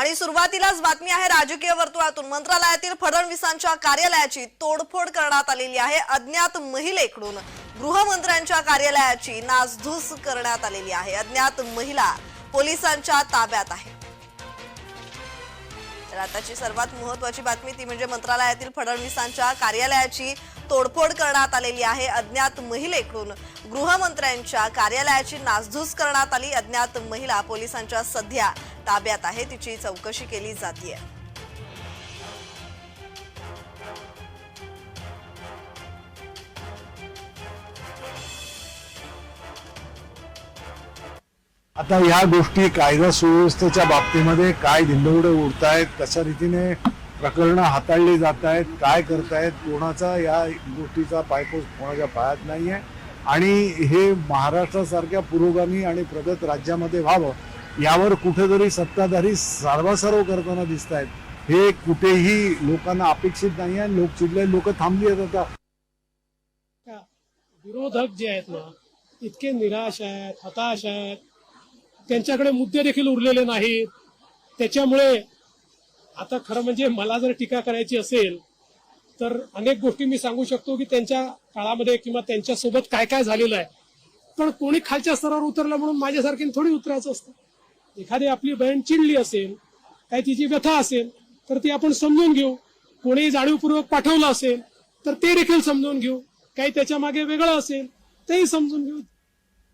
आणि सुरुवातीलाच बातमी आहे राजकीय वर्तुळातून. मंत्रालयातील फडणवीसांच्या कार्यालयाची तोडफोड करण्यात आलेली आहे. अज्ञात महिलेकडून गृहमंत्र्यांच्या कार्यालयाची नासधूस करण्यात आलेली आहे. अज्ञात महिला पोलिसांच्या ताब्यात आहे. तर आताची सर्वात महत्वाची बातमी ती म्हणजे मंत्रालयातील फडणवीसांच्या कार्यालयाची तोडफोड करण्यात आलेली आहे. अज्ञात महिलेकडून गृहमंत्र्यांच्या कार्यालयाची नासधूस करण्यात आली. अज्ञात महिला पोलिसांच्या सध्या ताब्यात आहे तिची चौकशी केली जाते आता ह्या गोष्टी कायदा सुव्यवस्थेच्या बाबतीमध्ये काय धिंडवडे उडत आहेत कशा रीतीने प्रकरणं हाताळली जात आहेत काय करतायत कोणाचा या गोष्टीचा पायपोस कोणाच्या पायात नाहीये. आणि हे महाराष्ट्रासारख्या पुरोगामी आणि प्रगत राज्यामध्ये व्हावं यावर कुठेतरी सत्ताधारी सर्वासर्व करताना दिसत आहेत हे कुठेही लोकांना अपेक्षित नाही आहे लोक चिडले लोक थांबली आहेत आता. विरोधक जे आहेत ना इतके निराश आहेत हताश आहेत. त्यांच्याकडे मुद्दे देखील उरलेले नाहीत. त्याच्यामुळे आता खरं म्हणजे मला जर टीका करायची असेल तर अनेक गोष्टी मी सांगू शकतो की त्यांच्या काळामध्ये किंवा त्यांच्यासोबत काय काय झालेलं आहे. पण कोणी खालच्या स्तरावर उतरलं म्हणून माझ्यासारखी थोडी उतरायचं असतं. एखादी आपली बहीण चिडली असेल काही तिची व्यथा असेल तर ती आपण समजून घेऊ. कोणी जाणीवपूर्वक पाठवलं असेल तर ते देखील समजून घेऊ. काही त्याच्यामागे वेगळं असेल तेही समजून घेऊ.